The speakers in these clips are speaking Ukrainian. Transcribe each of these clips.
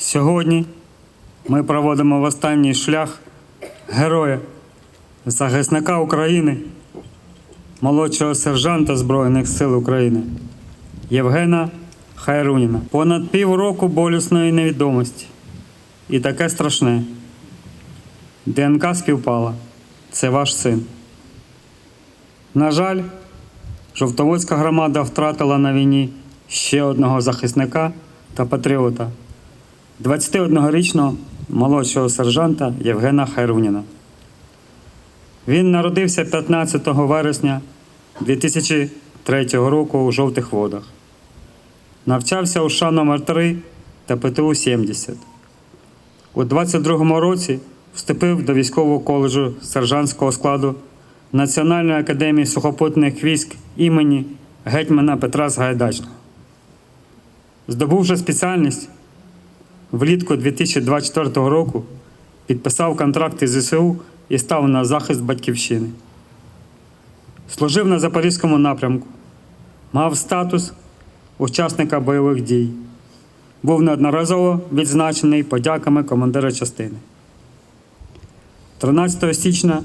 Сьогодні ми проводимо в останній шлях героя, захисника України, молодшого сержанта Збройних сил України Євгена Хайруніна. Понад півроку болісної невідомості. І таке страшне. ДНК співпала. Це ваш син. На жаль, Жовтоводська громада втратила на війні ще одного захисника та патріота 21-річного молодшого сержанта Євгена Хайруніна. Він народився 15 вересня 2003 року у жовтих водах. Навчався у ША номер 3 та ПТУ 70. У 22-му році вступив до військового коледжу сержантського складу Національної академії сухопутних військ імені гетьмана Петра Сагайдачного. Здобувши спеціальність, влітку 2024 року підписав контракт із ЗСУ і став на захист батьківщини. Служив на Запорізькому напрямку, мав статус учасника бойових дій. Був неодноразово відзначений подяками командира частини. 13 січня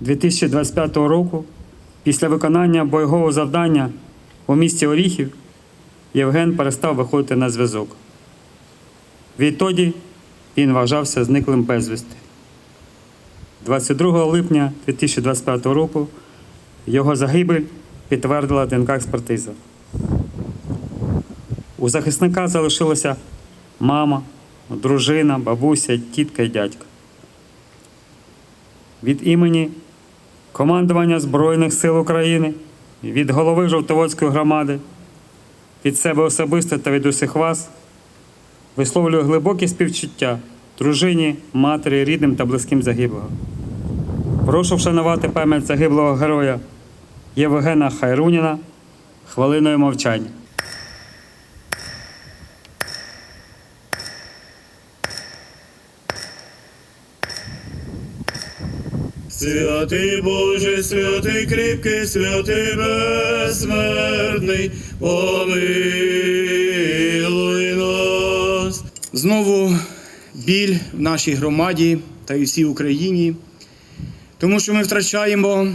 2025 року, після виконання бойового завдання у місті Оріхів, Євген перестав виходити на зв'язок. Відтоді він вважався зниклим безвісти. 22 липня 2025 року його загибель підтвердила ДНК-експертиза. У захисника залишилася мама, дружина, бабуся, тітка і дядько. Від імені командування Збройних сил України, від голови Жовтоводської громади, від себе особисто та від усіх вас висловлюю глибокі співчуття дружині, матері, рідним та близьким загиблого. Прошу вшанувати пам'ять загиблого героя Євгена Хайруніна хвилиною мовчання. Святий Боже, святий кріпкий, святий безсмертний, помилуй нас. Знову біль в нашій громаді та й всій Україні, тому що ми втрачаємо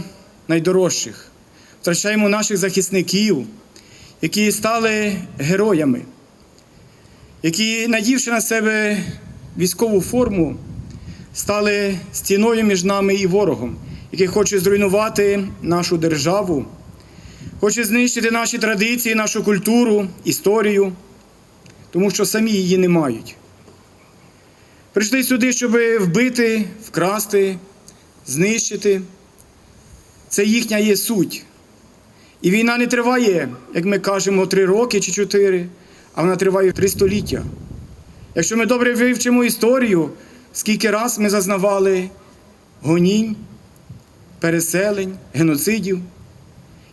найдорожчих, втрачаємо наших захисників, які стали героями, які, надівши на себе військову форму, стали стіною між нами і ворогом, який хоче зруйнувати нашу державу, хоче знищити наші традиції, нашу культуру, історію, тому що самі її не мають. Прийшли сюди, щоб вбити, вкрасти, знищити. Це їхня є суть. І війна не триває, як ми кажемо, три роки чи чотири, а вона триває три століття. Якщо ми добре вивчимо історію, скільки раз ми зазнавали гонінь, переселень, геноцидів.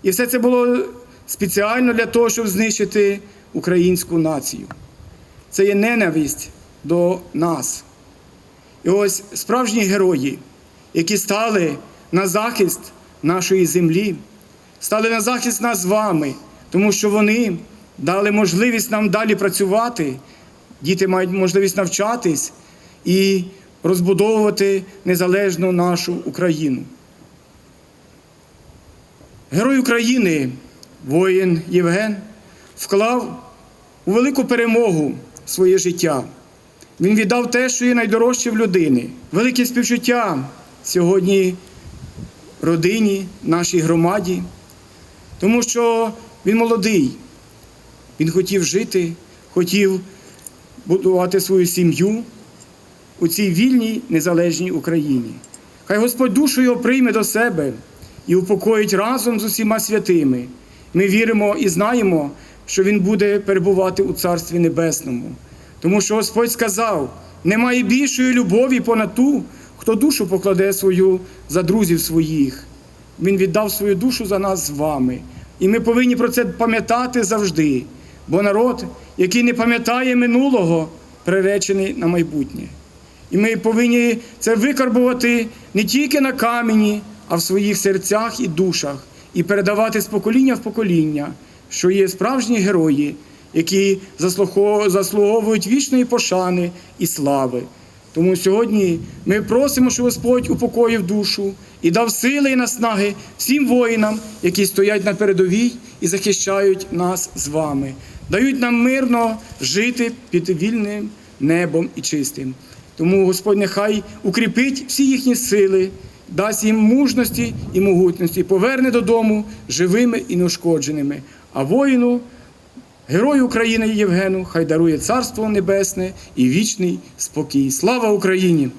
І все це було спеціально для того, щоб знищити українську націю. Це є ненависть до нас. І ось справжні герої, які стали на захист нашої землі, стали на захист нас з вами, тому що вони дали можливість нам далі працювати, діти мають можливість навчатись і розбудовувати незалежну нашу Україну. Герой України, воїн Євген, вклав у велику перемогу своє життя. Він віддав те, що є найдорожче в людини. Велике співчуття сьогодні родині, нашій громаді, тому що він молодий, він хотів жити, хотів будувати свою сім'ю у цій вільній незалежній Україні. Хай Господь душу його прийме до себе і упокоїть разом з усіма святими. Ми віримо і знаємо, що Він буде перебувати у Царстві Небесному. Тому що Господь сказав: немає більшої любові понад ту, хто душу покладе свою за друзів своїх. Він віддав свою душу за нас з вами. І ми повинні про це пам'ятати завжди. Бо народ, який не пам'ятає минулого, приречений на майбутнє. І ми повинні це викарбувати не тільки на камені, а в своїх серцях і душах, і передавати з покоління в покоління, що є справжні герої, які заслуговують вічної пошани і слави. Тому сьогодні ми просимо, щоб Господь упокоїв душу і дав сили і наснаги всім воїнам, які стоять на передовій і захищають нас з вами, дають нам мирно жити під вільним небом і чистим. Тому Господь нехай укріпить всі їхні сили, дасть їм мужності і могутності, поверне додому живими і неушкодженими. А воїну Герою України Євгену хай дарує Царство Небесне і вічний спокій. Слава Україні!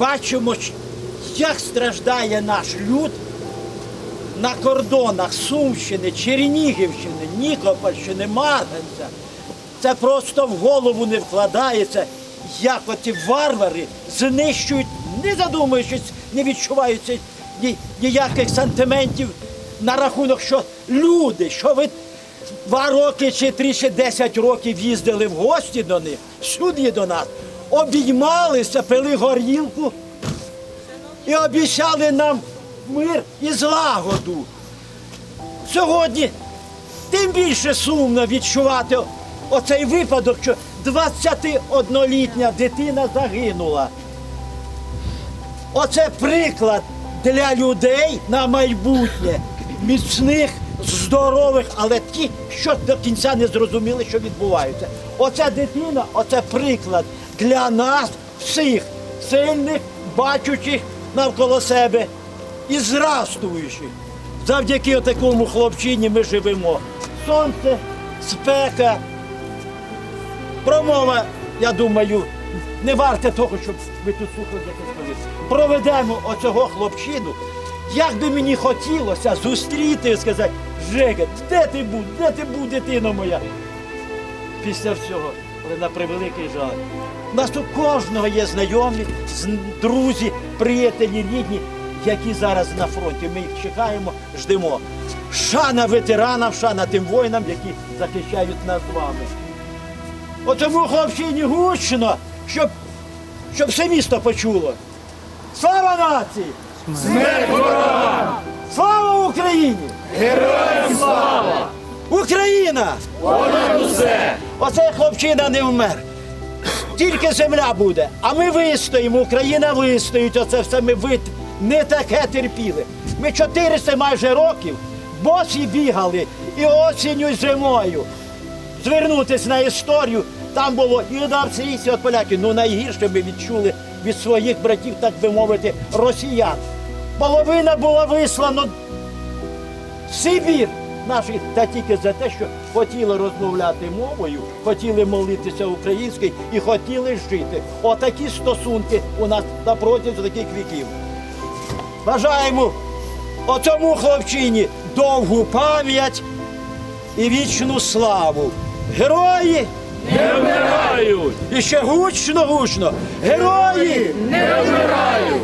Бачимо, як страждає наш люд на кордонах Сумщини, Чернігівщини, Нікопольщини, Марганця. Це просто в голову не вкладається, як оці варвари знищують, не задумуючись, не відчуваються ні, ніяких сантиментів на рахунок, що люди, що ви два роки чи три, чи десять років їздили в гості до них, сюди до нас, обіймалися, пили горілку і обіцяли нам мир і злагоду. Сьогодні тим більше сумно відчувати оцей випадок, що 21-літня дитина загинула. Оце приклад для людей на майбутнє, міцних, здорових, але ті, що до кінця не зрозуміли, що відбувається. Оця дитина, оце приклад для нас всіх, сильних, бачучих навколо себе і зрастуючих. Завдяки такому хлопчині ми живемо. Сонце, спека, Промова, я думаю, не варте того, щоб ви тут слухали якось. Проведемо оцього хлопчину. Як би мені хотілося зустріти і сказати, Жека, де ти був? Де ти був, дитино моя? Після всього, але на превеликий жаль. У нас тут кожного є знайомі, друзі, приятелі, рідні, які зараз на фронті. Ми їх чекаємо, ждемо. Шана ветеранам, шана тим воїнам, які захищають нас з вами. Отому хлопчині гучно, щоб, щоб все місто почуло. Слава нації! Смерть ворогам! Слава Україні! Героям слава! Україна! Понад усе! Оцей хлопчина не вмер. Тільки земля буде, а ми вистоїмо, Україна вистоїть. Оце все ми вит... не таке терпіли. Ми 400 майже років босі бігали і осінню, і зимою звернутися на історію. Там було і від австрійців, від поляків. Ну найгірше ми відчули від своїх братів, так би мовити, росіян. Половина була вислана Сибір наших та тільки за те, що хотіли розмовляти мовою, хотіли молитися українською і хотіли жити. Отакі стосунки у нас на протязі таких віків. Бажаємо оцьому хлопчині довгу пам'ять і вічну славу. Герої не вмирають! І ще гучно, гучно. Герої не вмирають!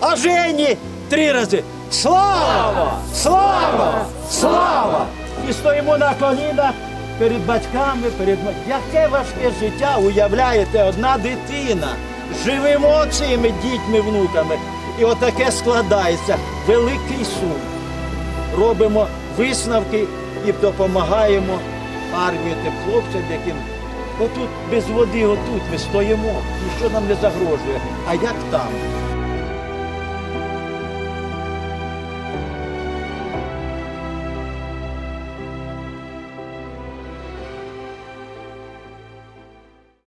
А Жені Три рази. Слава! Слава! Слава! І стоїмо на колінах перед батьками, перед Яке важке життя уявляєте, одна дитина. Живемо цими дітьми, внуками. І отаке складається. Великий сум. Робимо висновки і допомагаємо армії тим хлопцям, яким отут без води, отут ми стоїмо, ніщо нам не загрожує. А як там?